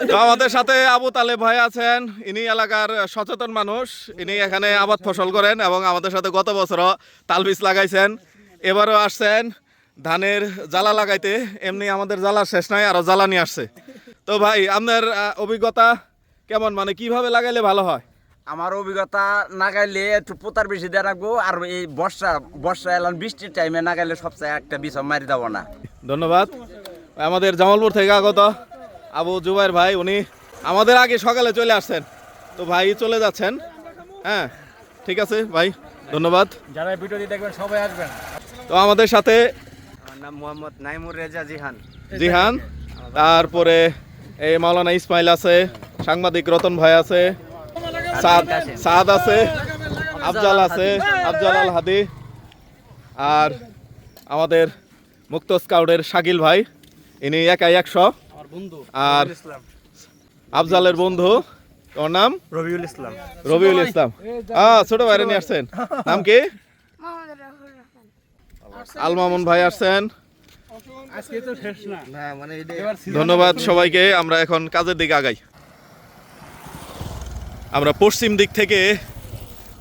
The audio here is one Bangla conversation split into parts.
আমাদের সাথে আবু তালেব ভাই আছেন। ইনি এলাকার সচেতন মানুষ। ইনি এখানে আবাদ ফসল করেন এবং আমাদের সাথে গত বছরও তালবিজ লাগাইছেন। এবারও আসছেন ধানের জ্বালা লাগাইতে। এমনি আমাদের জ্বালা শেষ নাই আরও জ্বালানি আসছে। তো ভাই আপনার অভিজ্ঞতা কেমন? মানে কীভাবে লাগাইলে ভালো হয়? আমার অভিজ্ঞতা নাগাইলে একটু পোতার বেশি দিয়ে রাখব। আর এই বর্ষা বর্ষা এলাম বৃষ্টির টাইমে নাগাইলে সবচেয়ে একটা বিষয় মারি দেবো না। ধন্যবাদ। আমাদের জামালপুর থেকে আগত আবু জুবাইর ভাই উনি আমাদের আগে সকালে চলে আসছেন। তো ভাই চলে যাচ্ছেন। হ্যাঁ ঠিক আছে ভাই ধন্যবাদ। যারা ভিডিওটি দেখবেন সবাই আসবেন। তো আমাদের সাথে আমার নাম মোহাম্মদ নাইমুর রেজা জিহান। জিহান তারপরে এই মাওলানা ইসমাইল আছে সাংবাদিক রতন ভাই আছে সাদ সাদ আছে আফজাল আছে আফজাল আল হাদি আর আমাদের মুক্ত স্কাউটের শাকিল ভাই ইনি একাই একশো। আর আফজালের বন্ধু তোর নাম? রবিউল ইসলাম। রবিউল ইসলাম। আহ ছোট ভাইরে নিয়ে আসছেন। নাম কি? মোহাম্মদ আল মামুন ভাই আসছেন। আজকে তো শেষ না। না মানে এবার ধন্যবাদ সবাইকে আমরা এখন কাজের দিকে আগাই। আমরা পশ্চিম দিক থেকে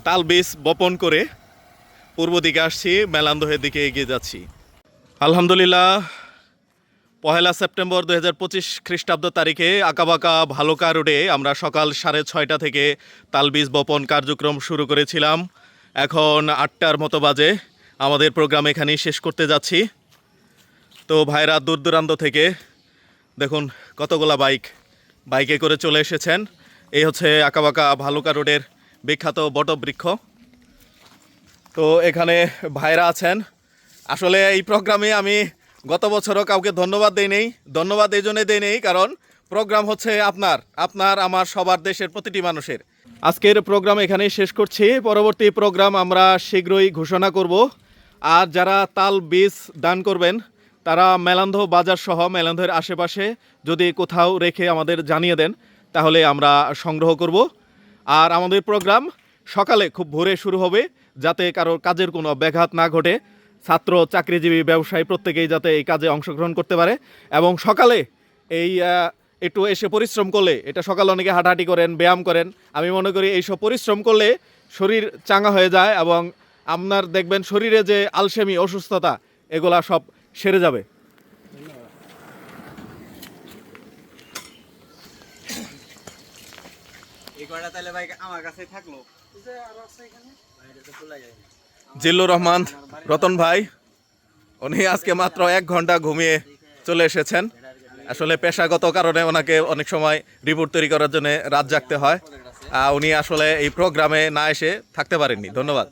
তাল বীজ বপন করে পূর্ব দিকে আসছি মেলান্দহের দিকে এগিয়ে যাচ্ছি। আলহামদুলিল্লাহ পহেলা সেপ্টেম্বর দু হাজার পঁচিশ খ্রিস্টাব্দ তারিখে আঁকাবাঁকা ভালোকা রোডে আমরা সকাল সাড়ে ছয়টা থেকে তালবীজ বপন কার্যক্রম শুরু করেছিলাম। এখন আটটার মতো বাজে। আমাদের প্রোগ্রাম এখানেই শেষ করতে যাচ্ছি। তো ভাইরা দূর দূরান্ত থেকে দেখুন কতগুলা বাইক, বাইকে করে চলে এসেছেন। এই হচ্ছে আঁকাবাঁকা ভালুকা রোডের বিখ্যাত বটবৃক্ষ। তো এখানে ভাইরা আছেন। আসলে এই প্রোগ্রামে আমি গত বছরও কাউকে ধন্যবাদ দেই নেই, ধন্যবাদ এই জন্যে দেই নেই, কারণ প্রোগ্রাম হচ্ছে আপনার আপনার, আমার, সবার দেশের প্রতিটি মানুষের। আজকের প্রোগ্রাম এখানেই শেষ করছি। পরবর্তী প্রোগ্রাম আমরা শীঘ্রই ঘোষণা করব। আর যারা তাল বীজ দান করবেন, তারা মেলান্ধ বাজার সহ মেলান্ধের আশেপাশে যদি কোথাও রেখে আমাদের জানিয়ে দেন, তাহলে আমরা সংগ্রহ করব। আর আমাদের প্রোগ্রাম সকালে খুব ভোরে শুরু হবে, যাতে কারোর কাজের কোনো ব্যাঘাত না ঘটে। ছাত্র চাকরিজীবী ব্যবসায়ী প্রত্যেকেই যাতে এই কাজে অংশগ্রহণ করতে পারে এবং সকালে এই একটু এসে পরিশ্রম করলে এটা সকালে অনেকে হাঁটাহাঁটি করেন ব্যায়াম করেন আমি মনে করি এইসব পরিশ্রম করলে শরীর চাঙ্গা হয়ে যায় এবং আপনার দেখবেন শরীরে যে আলসেমি অসুস্থতা এগুলা সব সেরে যাবে। এই কয়টা তাহলে ভাই আমার কাছে থাকল? জিল্লুর রহমান, রতন ভাই, উনি আজকে মাত্র এক ঘণ্টা ঘুমিয়ে চলে এসেছেন। আসলে পেশাগত কারণে ওনাকে অনেক সময় রিপোর্ট তৈরি করার জন্য রাত জাগতে হয়। উনি আসলে এই প্রোগ্রামে না এসে থাকতে পারেননি। ধন্যবাদ।